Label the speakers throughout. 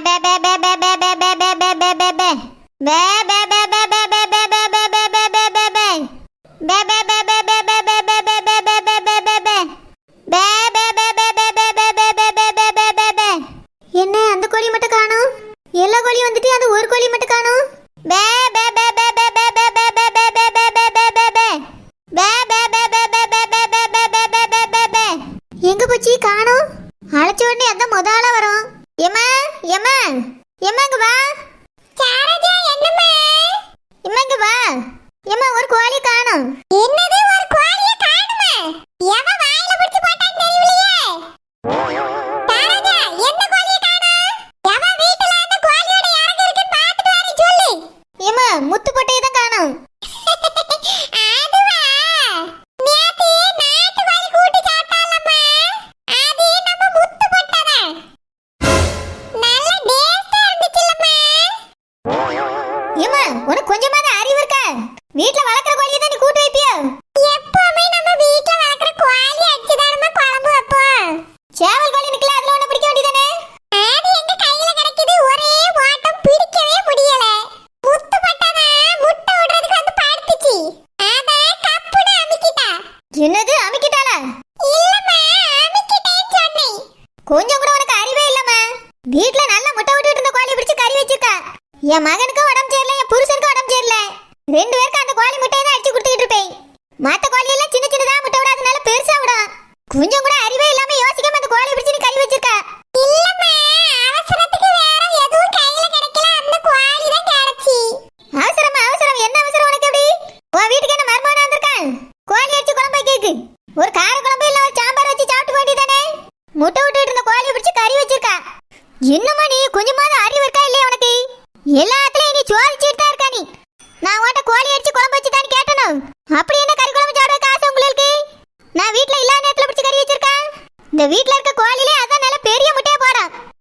Speaker 1: ಬೇ ಬೇ ಬೇ ಬೇ ಬೇ ಬೇ ಬೇ ಬೇ ಬೇ ಬೇ ಬೇ ಬೇ ಬೇ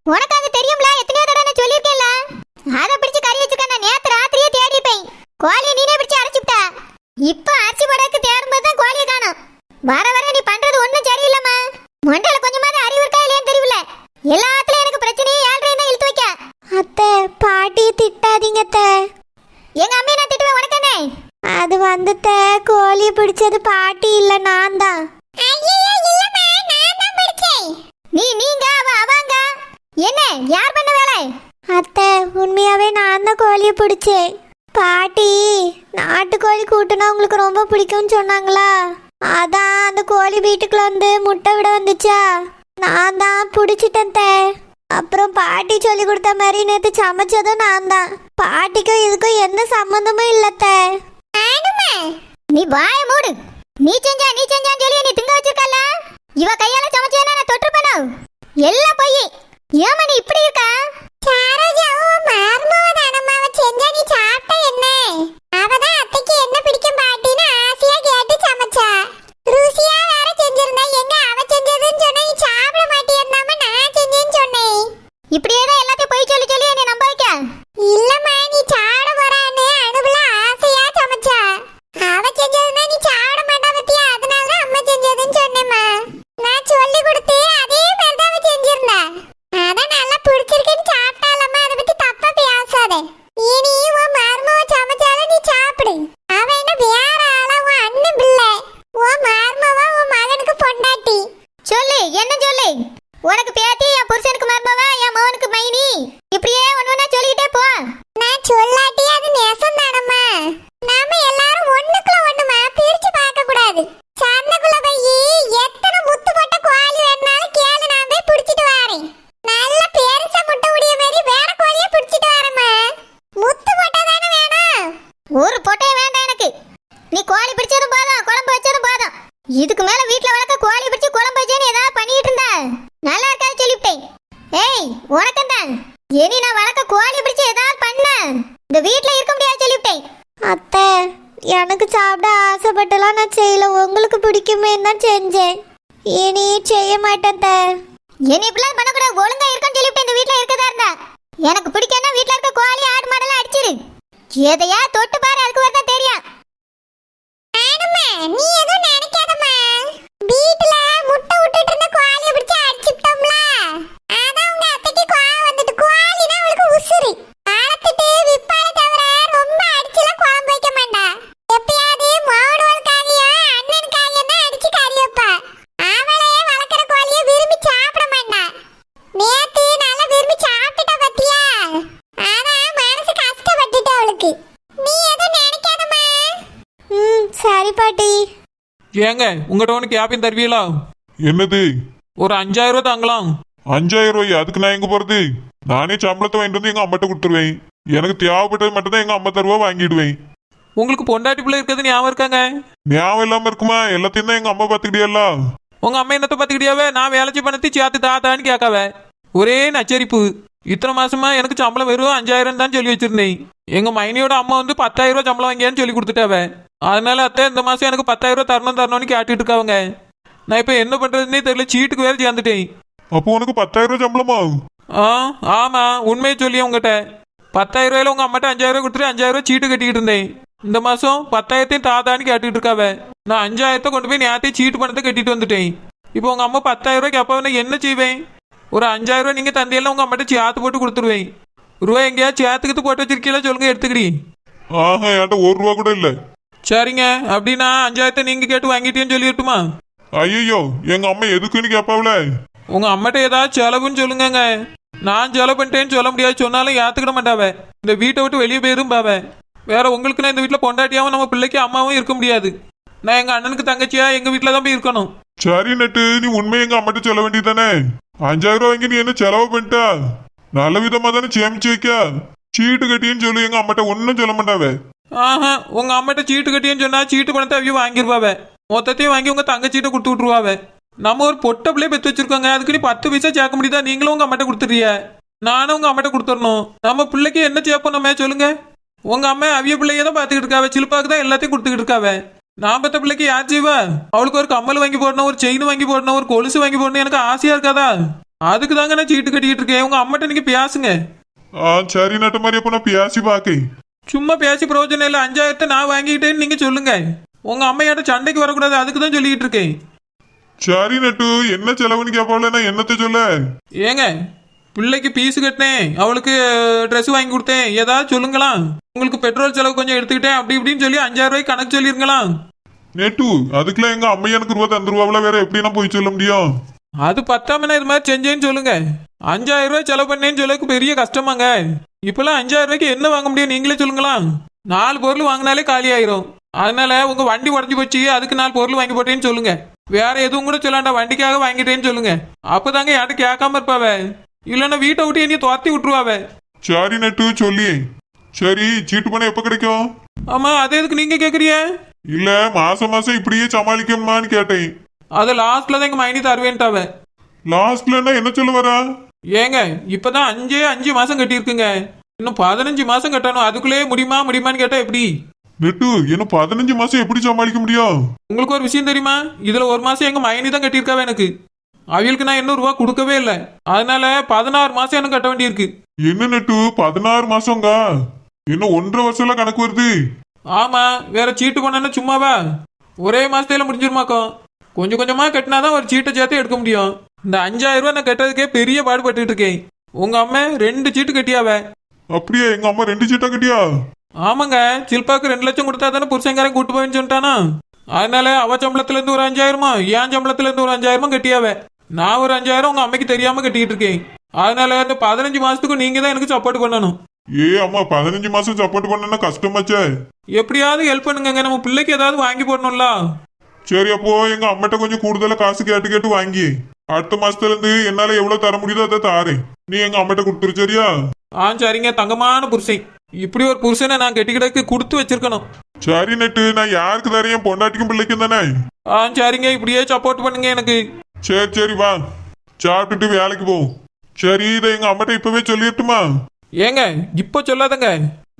Speaker 1: what about என்ன யார் பண்ண வேலை?
Speaker 2: அத்தை உண்மையாவே நான் தான் கோழியை பிடிச்சேன். பாட்டி நாட்டுக்கோழி கூட்டுனா உங்களுக்கு ரொம்ப பிடிக்கும்னு சொன்னாங்களா? அதான் அந்த கோழி வீட்டுக்குள்ள வந்து முட்டை விட வந்துச்சா? நான் தான் பிடிச்சிட்டேன் தே அப்புறம் பாட்டி சொல்லி கொடுத்த மாதிரி நேற்று சமைச்சதும் நான் தான். பாட்டிக்கும் இதுக்கும் எந்த சம்மந்தமும் இல்லத்த
Speaker 1: நீ வாய மூடு. நீ செஞ்சா நீ செஞ்சான்னு சொல்லி நீ திங்க வச்சிருக்கல இவ கையால சமைச்சேன்னா நான் தொற்றுப்பேனும் எல்லாம் பையன் ஏமா நீ இப்படி இருக்கா?
Speaker 2: சாரோஜாவும் மார்மவ நீ சாப்பிட்ட என்ன? அவதான் அத்தைக்கு என்ன பிடிக்கும் பாட்டின்னு ஆசையா கேட்டு சமைச்சா. ருசியா வேற செஞ்சிருந்தா எங்க அவ செஞ்சதுன்னு சொன்னா நீ சாப்பிட மாட்டேன்னாம நான் செஞ்சேன்னு சொன்னேன்.
Speaker 1: இப்படியே தான் போய் சொல்லி சொல்லி என்னை நம்ப வைக்க?
Speaker 2: இல்லம்மா நீ சாட போறான்னு அனுபல சமைச்சா. அவ நீ சாட மாட்டா பத்தியா? அதனால அம்மா செஞ்சதுன்னு சொன்னேம்மா. நான் சொல்லி
Speaker 1: கொடுத்தேன். கஷ்டப்பட்டுலாம்
Speaker 2: நான் செய்யல. உங்களுக்கு பிடிக்குமே தான் செஞ்சேன். இனி செய்ய மாட்டேன்
Speaker 1: த இப்படிலாம் பண்ணக்கூடாது. ஒழுங்கா இருக்கன்னு சொல்லிவிட்டு இந்த வீட்டில் இருக்கதா இருந்தா? எனக்கு பிடிக்கன்னா வீட்டில் இருக்க கோழி ஆடு மாடெல்லாம் அடிச்சிரு. எதையா தொட்டு பாரு அதுக்கு வரதான் தெரியும்.
Speaker 2: நீ எதுவும் நினைக்காதம்மா. வீட்டுல முட்டை விட்டுட்டு இருந்த
Speaker 3: ஏங்க உங்கள்கிட்ட ஒன்று கேப்பின் தருவீங்களா?
Speaker 4: என்னது?
Speaker 3: ஒரு அஞ்சாயிரம் ரூபா தாங்கலாம்.
Speaker 4: அஞ்சாயிரம் ரூபாய்? அதுக்கு நான் எங்க போறது? நானே சம்பளத்தை வாங்கிட்டு வந்து எங்க அம்மாட்ட கொடுத்துருவேன். எனக்கு தேவைப்பட்டது மட்டும் தான் எங்க அம்மா தருவா வாங்கிடுவேன்.
Speaker 3: உங்களுக்கு பொண்டாட்டி பிள்ளை இருக்கிறது ஞாபகம் இருக்காங்க?
Speaker 4: ஞாபகம் இல்லாம இருக்குமா? எல்லாத்தையும் தான் எங்க அம்மா பாத்துக்கிட்டியல்ல
Speaker 3: உங்க அம்மா என்னத்தை பார்த்துக்கிட்டியாவே? நான் வேலைச்சி பண்ணத்தி சேர்த்து தாத்தான்னு கேட்காவ. ஒரே நச்சரிப்பு. இத்தனை மாசமா எனக்கு சம்பளம் வெறும் அஞ்சாயிரம் தான் சொல்லி வச்சிருந்தேன். எங்க மைனியோட அம்மா வந்து பத்தாயிரம் ரூபாய் சம்பளம் வாங்கியான்னு சொல்லி கொடுத்துட்டாவ. அதனால அத்தை இந்த மாசம் எனக்கு பத்தாயிரம் ரூபாய் தரணும் தரணும்னு கேட்டுட்டு இருக்காவங்க நான் இப்போ என்ன பண்றதுன்னே தெரியல சீட்டுக்கு வேற சேர்ந்துட்டேன்
Speaker 4: அப்போ உனக்கு பத்தாயிரம் ரூபாய் சம்பளமா?
Speaker 3: ஆ ஆமா உண்மையை சொல்லி உங்ககிட்ட. பத்தாயிரம் ரூபாயில உங்க அம்மாட்ட அஞ்சாயிரம் ரூபாய் கொடுத்துட்டு அஞ்சாயிரம் ரூபாய் சீட்டு கட்டிக்கிட்டு இருந்தேன். இந்த மாசம் பத்தாயிரத்தையும் தாத்தான்னு கேட்டுட்டு இருக்காவ நான் அஞ்சாயிரத்தை கொண்டு போய் நேரத்தையும் சீட்டு பணத்தை கட்டிட்டு வந்துட்டேன். இப்போ உங்க அம்மா பத்தாயிரம் ரூபாய்க்கு அப்போ நான் என்ன செய்வேன்? ஒரு அஞ்சாயிரம் ரூபாய் நீங்க தந்தையெல்லாம் உங்க அம்மாட்ட சேர்த்து போட்டு கொடுத்துருவேன். ரூபாய் எங்கேயாவது சேர்த்துக்கிட்டு போட்டு வச்சிருக்கீங்களா சொல்லுங்க எடுத்துக்கிடி.
Speaker 4: ஆஹா என்கிட்ட ஒரு ரூபா கூட இல்ல.
Speaker 3: சரிங்க. அப்படின்னா அஞ்சாயிரத்தை நீங்க கேட்டு வாங்கிட்டேன்னு சொல்லிட்டுமா
Speaker 4: ஐயோ எங்க அம்மா எதுக்குன்னு கேப்பாவல
Speaker 3: உங்க அம்மாட்ட ஏதாவது செலவுன்னு சொல்லுங்கங்க. நான் செலவு பண்ணிட்டேன்னு சொல்ல முடியாது. சொன்னாலும் ஏத்துக்கிட மாட்டாவ. இந்த வீட்டை விட்டு வெளியே போயிரும் பாவ. வேற உங்களுக்கு நான் இந்த வீட்டில் பொண்டாட்டியாவும் நம்ம பிள்ளைக்கு அம்மாவும் இருக்க முடியாது. நான் எங்க அண்ணனுக்கு தங்கச்சியா எங்க வீட்டில் தான் போய் இருக்கணும்.
Speaker 4: சரி நட்டு. நீ உண்மை எங்க அம்மாட்ட சொல்ல வேண்டியதானே அஞ்சாயிரம் ரூபாய் வாங்கி நீ என்ன செலவு பண்ணிட்டா? நல்ல விதமா தானே சேமிச்சு வைக்க? சீட்டு கட்டின்னு சொல்லி எங்க அம்மாட்ட ஒன்னும் சொல்ல மாட்டாவே.
Speaker 3: ஆஹா உங்க அம்மாட்ட சீட்டு கட்டியன்னு சொன்னா சீட்டு பணத்தை அவையும் வாங்கிருவாவ. மொத்தத்தையும் வாங்கி உங்க தங்கச்சிட்ட கொடுத்து விட்டுருவாவ. நம்ம ஒரு பொட்டை பிள்ளைய பெற்று வச்சிருக்கோங்க. அதுக்கு நீ பத்து பைசா சேர்க்க முடியுதா? நீங்களும் உங்க அம்மாட்ட கொடுத்துறிய நானும் உங்க அம்மாட்ட கொடுத்துடணும். நம்ம பிள்ளைக்கு என்ன சேர்ப்போம் நம்ம சொல்லுங்க. உங்க அம்மா அவிய பிள்ளைய தான் பாத்துக்கிட்டு இருக்காவ. சிலுப்பாக்கு தான் எல்லாத்தையும் கொடுத்துக்கிட்டு இருக்காவ. நான் பத்த பிள்ளைக்கு யார் செய்வா? அவளுக்கு ஒரு கம்மல் வாங்கி போடணும் ஒரு செயின் வாங்கி போடணும் ஒரு கொலுசு வாங்கி போடணும். எனக்கு ஆசையா இருக்காதா? அதுக்கு தாங்க நான் சீட்டு கட்டிக்கிட்டு இருக்கேன். உங்க அம்மாட்ட நீங்க பேசுங்க.
Speaker 4: ஆ சரி நட்டு மாதிரி அப்ப நான் பேசி பாக்கேன்
Speaker 3: சும்மா பேசி பிரயோஜனம் இல்லை அஞ்சாயிரத்தை நான் வாங்கிக்கிட்டேன்னு நீங்க சொல்லுங்க. உங்க அம்மையாட்ட சண்டைக்கு வரக்கூடாது அதுக்கு தான் சொல்லிக்கிட்டு இருக்கேன்.
Speaker 4: சரி நட்டு என்ன செலவுன்னு கேப்பாவல நான் என்னத்த சொல்ல?
Speaker 3: ஏங்க பிள்ளைக்கு பீஸ் கட்டினேன் அவளுக்கு ட்ரெஸ் வாங்கி கொடுத்தேன் ஏதாவது சொல்லுங்களா உங்களுக்கு பெட்ரோல் செலவு கொஞ்சம் எடுத்துக்கிட்டேன் அப்படி இப்படின்னு சொல்லி அஞ்சாயிரம் ரூபாய்க்கு கணக்கு சொல்லிருங்களா
Speaker 4: நெட்டு அதுக்கெல்லாம் எங்க அம்மா எனக்கு ரூபா தந்துருவாவில வேற எப்படி நான் போய் சொல்ல முடியும்?
Speaker 3: அது பத்தாமனா இது மாதிரி செஞ்சேன்னு சொல்லுங்க. அஞ்சாயிரம் ரூபாய் செலவு பண்ணேன்னு சொல்லக்கு பெரிய கஷ்டமாங்க. இப்பெல்லாம் அஞ்சாயிரம் ரூபாய்க்கு என்ன வாங்க முடியும் நீங்களே சொல்லுங்களா நாலு பொருள் வாங்கினாலே காலி ஆயிரும். அதனால உங்க வண்டி உடஞ்சி போச்சு அதுக்கு நாலு பொருள் வாங்கி போட்டேன்னு சொல்லுங்க. வேற எதுவும் கூட சொல்லாண்டா வண்டிக்காக வாங்கிட்டேன்னு சொல்லுங்க. அப்பதாங்க யார்ட்ட கேட்காம இருப்பாவ? இல்லைன்னா வீட்டை விட்டு என்னைய துரத்தி விட்டுருவாவ?
Speaker 4: சரி நட்டு சொல்லி. சரி சீட்டு பணம் எப்ப கிடைக்கும்?
Speaker 3: ஆமா அது எதுக்கு நீங்க கேக்குறிய
Speaker 4: இல்ல மாசம் மாசம் இப்படியே சமாளிக்கணுமான்னு கேட்டேன்.
Speaker 3: அது லாஸ்ட்ல தான் எங்க மைனி தருவேன்ட்டாவ.
Speaker 4: லாஸ்ட்ல என்ன சொல்ல வரா?
Speaker 3: ஏங்க இப்பதான் அஞ்சே அஞ்சு மாசம் கட்டியிருக்குங்க. இன்னும் பதினஞ்சு மாசம் கட்டணும். அதுக்குள்ளேயே முடியுமா முடியுமான்னு கேட்டா எப்படி?
Speaker 4: நெட்டு என்ன பதினஞ்சு மாசம் எப்படி சமாளிக்க முடியும்?
Speaker 3: உங்களுக்கு ஒரு விஷயம் தெரியுமா? இதுல ஒரு மாசம் எங்க மைனி தான் கட்டியிருக்காவ எனக்கு. அவளுக்கு நான் இன்னும் ரூபா கொடுக்கவே இல்லை. அதனால பதினாறு மாசம் எனக்கு கட்ட வேண்டியிருக்கு.
Speaker 4: என்ன நெட்டு பதினாறு மாசங்க இன்னும் ஒன்றரை வருஷம்ல கணக்கு வருது.
Speaker 3: ஆமா வேற சீட்டு பண்ணனா சும்மாவா? ஒரே மாசத்துல முடிஞ்சிருமாக்கும். கொஞ்சம் கொஞ்சமா கட்டினாதான் ஒரு சீட்டை சேர்த்து எடுக்க முடியும். இந்த அஞ்சாயிரம் ரூபாய் நான் கட்டுறதுக்கே பெரிய பாடுபட்டுட்டு இருக்கேன் உங்க அம்மா ரெண்டு சீட்டு கட்டியாவ?
Speaker 4: அப்படியே எங்க அம்மா ரெண்டு சீட்டா கட்டியா?
Speaker 3: ஆமாங்க சில்பாக்கு ரெண்டு லட்சம் கொடுத்தா தானே புருஷங்காரன் கூட்டு போயின்னு சொல்லிட்டானா? அதனால அவ சம்பளத்துல இருந்து ஒரு அஞ்சாயிரமா என் சம்பளத்துல இருந்து ஒரு அஞ்சாயிரமா கட்டியாவ? நான் ஒரு அஞ்சாயிரம் உங்க அம்மைக்கு தெரியாம கட்டிக்கிட்டு இருக்கேன் அதனால இந்த பதினஞ்சு மாசத்துக்கு நீங்க தான் எனக்கு சப்போர்ட் பண்ணணும்.
Speaker 4: ஏ அம்மா பதினஞ்சு மாசம் சப்போர்ட் பண்ணனா கஷ்டமாச்சே
Speaker 3: எப்படியாவது ஹெல்ப் பண்ணுங்க நம்ம பிள்ளைக்கு ஏதாவது வாங்கி போடணும்ல.
Speaker 4: சரி அப்போ எங்க அம்மாட்ட கொஞ்சம் கூடுதலா காசு கேட்டு கேட்டு வாங்கி. அடுத்த மாசத்துல இருந்து என்னால எவ்வளவு தர முடியுதோ அதை தாரேன். நீ எங்க அம்மாட்ட கொடுத்துரு சரியா?
Speaker 3: ஆ சரிங்க. தங்கமான புருஷன். இப்படி ஒரு புருஷனை நான் கெட்டிக்கிடக்கு கொடுத்து வச்சிருக்கணும்.
Speaker 4: சரி நெட்டு. நான் யாருக்கு என் பொண்டாட்டிக்கும் பிள்ளைக்கும் தானே?
Speaker 3: ஆ சரிங்க. இப்படியே சப்போர்ட் பண்ணுங்க எனக்கு.
Speaker 4: சரி சரி வா. சாப்பிட்டுட்டு வேலைக்கு போ. சரி இதை எங்க அம்மாட்ட இப்பவே சொல்லிட்டுமா
Speaker 3: ஏங்க இப்போ சொல்லாதங்க.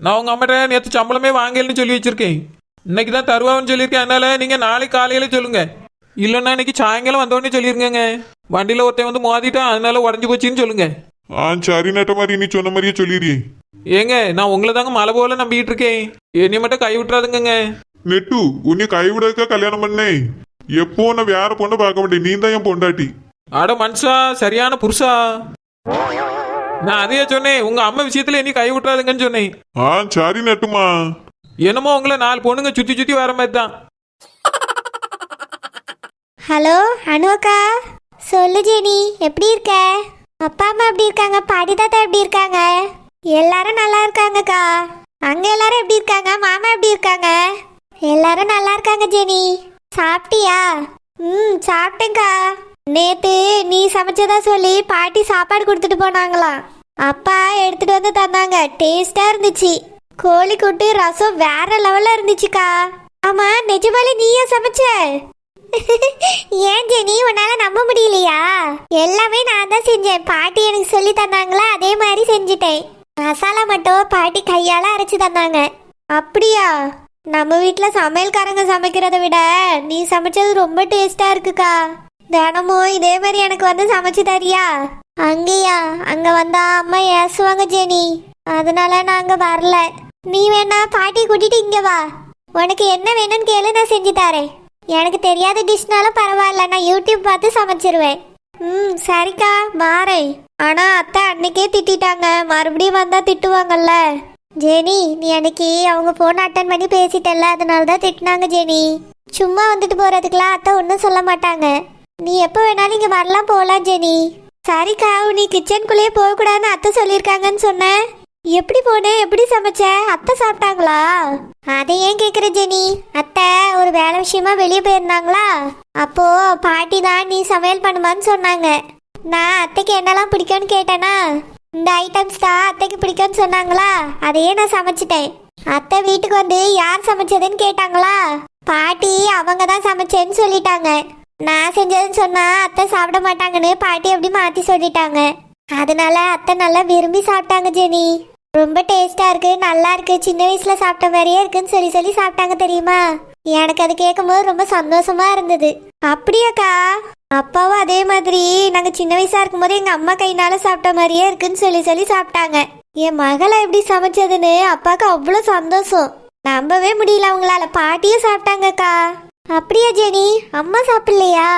Speaker 3: நான் உங்க அம்மாட்ட நேற்று சம்பளமே வாங்கலன்னு சொல்லி வச்சிருக்கேன். இன்னைக்கு தான் தருவான்னு சொல்லியிருக்கேன். அதனால நீங்க நாளைக்கு காலையில சொல்லுங்க. இல்லைன்னா இன்னைக்கு சாயங்காலம் வந்தோடனே சொல்லிருங்க வண்டியில ஒருத்தன் வந்து மோதிட்டான் அதனால உடஞ்சி போச்சுன்னு சொல்லுங்க.
Speaker 4: ஆ சரி நட்ட மாதிரி நீ சொன்ன மாதிரியே சொல்லிடுறீ
Speaker 3: ஏங்க நான் உங்களை தாங்க மலை போல நம்பிட்டு இருக்கேன். என்னை மட்டும் கை விட்டுறாதுங்க
Speaker 4: நெட்டு உன்னை கைவிடக்க கல்யாணம் பண்ணேன். எப்போ நான் வேற பொண்ணை பார்க்க மாட்டேன். நீ தான் என் பொண்டாட்டி.
Speaker 3: அட மனுஷா சரியான புருஷா. நான் அதையே சொன்னேன் உங்க அம்மா விஷயத்துல இனி கை விட்டுறாதுங்கன்னு சொன்னேன்.
Speaker 4: ஆ சரி நட்டுமா.
Speaker 3: என்னமோ உங்களை நாலு பொண்ணுங்க சுத்தி சுத்தி வர மாதிரி தான்
Speaker 2: ஹலோ அனு அக்கா சொல்லு ஜெனி. எப்படி இருக்க? அப்பா அம்மா எப்படி இருக்காங்க? பாட்டி தாத்தா எப்படி இருக்காங்க? எல்லாரும் நல்லா இருக்காங்கக்கா. அங்க எல்லாரும் எப்படி இருக்காங்க? மாமா எப்படி இருக்காங்க? எல்லாரும் நல்லா இருக்காங்க ஜெனி. சாப்பிட்டியா? ம் சாப்பிட்டேங்க்கா நேத்து நீ சமைச்சதா சொல்லி பாட்டி சாப்பாடு கொடுத்துட்டு போனாங்களாம். அப்பா எடுத்துட்டு வந்து தந்தாங்க. டேஸ்டா இருந்துச்சு. கோழி கூட்டு ரசம் வேற லெவல்ல இருந்துச்சுக்கா. ஆமா நிஜமாலே நீயா சமைச்ச? ஏன் ஜெனி உன்னால நம்ப முடியலையா? எல்லாமே நான் தான் செஞ்சேன். பாட்டி எனக்கு சொல்லி தந்தாங்களா? அதே மாதிரி செஞ்சுட்டேன். மசாலா மட்டும் பாட்டி கையால அரைச்சு தந்தாங்க. அப்படியா? நம்ம வீட்டில் சமையல்காரங்க சமைக்கிறத விட நீ சமைச்சது ரொம்ப டேஸ்டா இருக்குக்கா. தினமும் இதே மாதிரி எனக்கு வந்து சமைச்சு தரியா? அங்கேயா? அங்க வந்தா அம்மா ஏசுவாங்க ஜெனி. அதனால நான் அங்க வரல. நீ வேணா பாட்டி கூட்டிட்டு இங்க வா. உனக்கு என்ன வேணும்னு கேளு நான் செஞ்சு தரேன். எனக்கு தெரியாத டிஷ்னாலும் பரவாயில்ல. நான் யூடியூப் பார்த்து சமைச்சிருவேன். ம் சரிக்கா. மாறேன் ஆனா அத்தை அன்னைக்கே திட்டிட்டாங்க. மறுபடியும் வந்தா திட்டுவாங்கல்ல. ஜெனி நீ அன்னைக்கு அவங்க போன் அட்டன் பண்ணி பேசிட்டல்ல. அதனால தான் திட்டினாங்க ஜெனி. சும்மா வந்துட்டு போறதுக்குலாம் அத்தை ஒன்றும் சொல்ல மாட்டாங்க. நீ எப்போ வேணாலும் இங்கே வரலாம் போகலாம் ஜெனி. சரிக்கா நீ கிச்சனுக்குள்ளேயே போகக்கூடாதுன்னு அத்தை சொல்லியிருக்காங்கன்னு சொன்னேன். எப்படி போனேன் எப்படி சமைச்ச? அத்தை சாப்பிட்டாங்களா? அதை ஏன் கேக்குற ஜெனி? அத்தை ஒரு வேலை விஷயமா வெளியே போயிருந்தாங்களா? அப்போ பாட்டி தான் நீ சமையல் பண்ணுமான்னு சொன்னாங்க. நான் அத்தைக்கு என்னெல்லாம் பிடிக்கும்னு கேட்டேனா? இந்த ஐட்டம்ஸ் தான் அத்தைக்கு பிடிக்கும்னு சொன்னாங்களா? அதையே நான் சமைச்சிட்டேன். அத்தை வீட்டுக்கு வந்து யார் சமைச்சதுன்னு கேட்டாங்களா? பாட்டி அவங்க தான் சமைச்சேன்னு சொல்லிட்டாங்க. நான் செஞ்சதுன்னு சொன்னா அத்தை சாப்பிட மாட்டாங்கன்னு பாட்டி அப்படி மாத்தி சொல்லிட்டாங்க. அதனால அத்தை நல்லா விரும்பி சாப்பிட்டாங்க ஜெனி. ரொம்ப டேஸ்டா இருக்கு நல்லா இருக்கு. சின்ன வயசுல சாப்பிட்ட மாதிரியே இருக்குன்னு சொல்லி சொல்லி சாப்பிட்டாங்க தெரியுமா? எனக்கு அது கேட்கும்போது ரொம்ப சந்தோஷமா இருந்தது. அப்படியாக்கா? அப்பாவும் அதே மாதிரி. நாங்க சின்ன வயசா இருக்கும்போது எங்க அம்மா கையினால சாப்பிட்ட மாதிரியே இருக்குன்னு சொல்லி சொல்லி சாப்பிட்டாங்க. என் மகளை எப்படி சமைச்சதுன்னு அப்பாவுக்கு அவ்வளோ சந்தோஷம். நம்பவே முடியல அவங்களால. பாட்டியும் சாப்பிட்டாங்கக்கா. அப்படியா ஜெனி? அம்மா சாப்பிடலையா?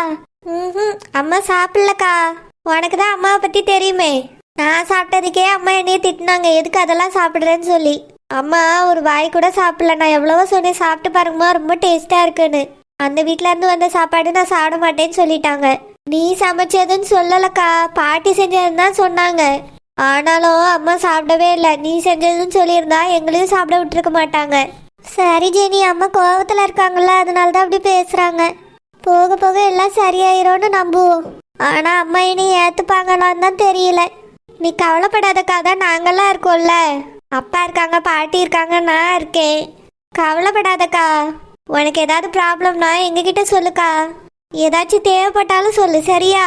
Speaker 2: ம் அம்மா சாப்பிடலக்கா. உனக்கு தான் அம்மாவை பத்தி தெரியுமே. நான் சாப்பிட்டதுக்கே அம்மா என்னைய திட்டினாங்க. எதுக்கு அதெல்லாம் சாப்பிட்றேன்னு சொல்லி. அம்மா ஒரு வாய் கூட சாப்பிடல. நான் எவ்வளவோ சொன்னேன். சாப்பிட்டு பாருங்கம்மா. ரொம்ப டேஸ்டா இருக்குன்னு. அந்த வீட்ல இருந்து வந்த சாப்பாடு நான் சாப்பிட மாட்டேன்னு சொல்லிட்டாங்க. நீ சமைச்சதுன்னு சொல்லலக்கா. பாட்டி செஞ்சதுன்னு தான் சொன்னாங்க. ஆனாலும் அம்மா சாப்பிடவே இல்லை. நீ செஞ்சதுன்னு சொல்லியிருந்தா எங்களையும் சாப்பிட விட்டுருக்க மாட்டாங்க. சரி ஜெனி. அம்மா கோவத்தில் இருக்காங்கல்ல. அதனால தான் அப்படி பேசுறாங்க. போக போக எல்லாம் சரியாயிரும்னு நம்புவோம். ஆனா அம்மா இனி ஏத்துப்பாங்களான்னு தான் தெரியல. நீ கவலைப்படாதக்கா தான் நாங்கெல்லாம் இருக்கோம்ல. அப்பா இருக்காங்க பாட்டி இருக்காங்க நான் இருக்கேன். கவலைப்படாதக்கா. உனக்கு ஏதாவது ப்ராப்ளம்னா எங்ககிட்ட சொல்லுக்கா. ஏதாச்சும் தேவைப்பட்டாலும் சொல்லு சரியா?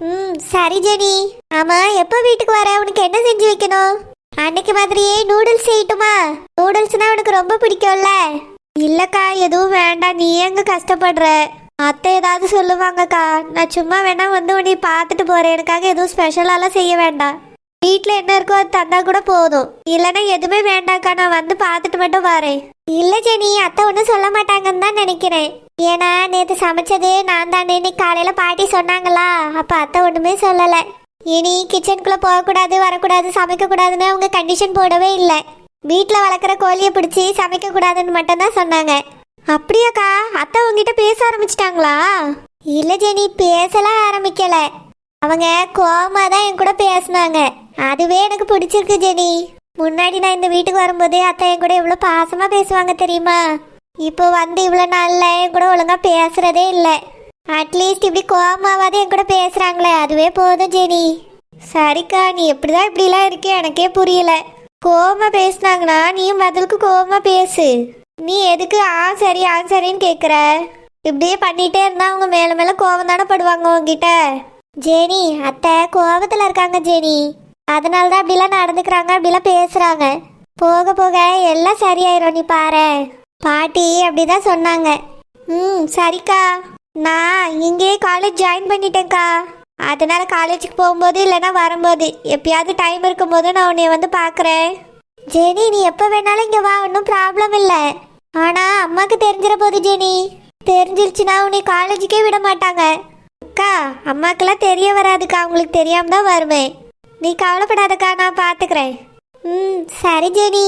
Speaker 2: ம் சரி ஜெனி. ஆமா எப்போ வீட்டுக்கு வர? உனக்கு என்ன செஞ்சு வைக்கணும்? அன்னைக்கு மாதிரியே நூடுல்ஸ் செய்யட்டுமா? நூடுல்ஸ்னா உனக்கு ரொம்ப பிடிக்கும்ல. இல்லக்கா எதுவும் வேண்டாம். நீ எங்க கஷ்டப்படுற? அத்தை ஏதாவது சொல்லுவாங்கக்கா. நான் சும்மா வேணா வந்து உன்னை பார்த்துட்டு போறேன். எனக்காக எதுவும் ஸ்பெஷலாலாம் செய்ய வேண்டாம். வீட்டில் என்ன இருக்கோ அது தந்தா கூட போதும். இல்லைன்னா எதுவுமே வேண்டாம்க்கா. நான் வந்து பார்த்துட்டு மட்டும் வரேன். இல்லை ஜெனி அத்தை ஒன்றும் சொல்ல மாட்டாங்கன்னு தான் நினைக்கிறேன். ஏன்னா நேற்று சமைச்சது நான் தானே. இன்னைக்கு காலையில் பாட்டி சொன்னாங்களா? அப்போ அத்தை ஒன்றுமே சொல்லலை. இனி கிச்சனுக்குள்ளே போகக்கூடாது வரக்கூடாது சமைக்கக்கூடாதுன்னு அவங்க கண்டிஷன் போடவே இல்லை. வீட்டில் வளர்க்குற கோழியை பிடிச்சி சமைக்கக்கூடாதுன்னு மட்டும்தான் சொன்னாங்க. அப்படியாக்கா அத்தை உங்ககிட்ட பேச ஆரம்பிச்சிட்டாங்களா? இல்லை ஜெனி பேசலாம் ஆரம்பிக்கல. அவங்க கோமா தான் என் கூட பேசினாங்க. அதுவே எனக்கு பிடிச்சிருக்கு ஜெனி. முன்னாடி நான் இந்த வீட்டுக்கு வரும்போதே அத்தை என் கூட எவ்வளோ பாசமா பேசுவாங்க தெரியுமா? இப்போ வந்து இவ்வளோ நாள்ல என் கூட ஒழுங்கா பேசுறதே இல்லை. அட்லீஸ்ட் இப்படி கோவமாவாது என் கூட பேசுறாங்களே அதுவே போதும் ஜெனி. சரிக்கா நீ எப்படிதான் இப்படிலாம் இருக்கே? எனக்கே புரியல. கோமா பேசுனாங்கன்னா நீயும் பதிலுக்கு கோவமா பேசு. நீ எதுக்கு ஆ சரி ஆ சரின்னு கேட்குற இப்படியே பண்ணிட்டே இருந்தா அவங்க மேல மேல கோவம் தானே படுவாங்க உங்ககிட்ட ஜேனி அத்தை கோவத்துல இருக்காங்க ஜேனி. அதனால தான் அப்படிலாம் நடந்துக்கிறாங்க அப்படிலாம் பேசுறாங்க. போக போக எல்லாம் சரியாயிரும் நீ பாரு. பாட்டி அப்படிதான் சொன்னாங்க. ம் சரிக்கா. நான் இங்கேயே காலேஜ் ஜாயின் பண்ணிட்டேன்க்கா. அதனால காலேஜுக்கு போகும்போது இல்லைன்னா வரும்போது எப்பயாவது டைம் இருக்கும்போது நான் உன்னை வந்து பார்க்குறேன் ஜெனி நீ எப்போ வேணாலும் இங்கே வா ஒன்றும் ப்ராப்ளம் இல்லை. ஆனால் அம்மாவுக்கு தெரிஞ்சிட போகுது ஜெனி தெரிஞ்சிருச்சுன்னா உன்னை காலேஜுக்கே விட மாட்டாங்க. அக்கா அம்மாக்கெல்லாம் தெரிய வராதுக்கா அவங்களுக்கு தெரியாம தான் வருவேன். நீ கவலைப்படாதக்கா நான் பார்த்துக்கிறேன் ம் சரி ஜெனி.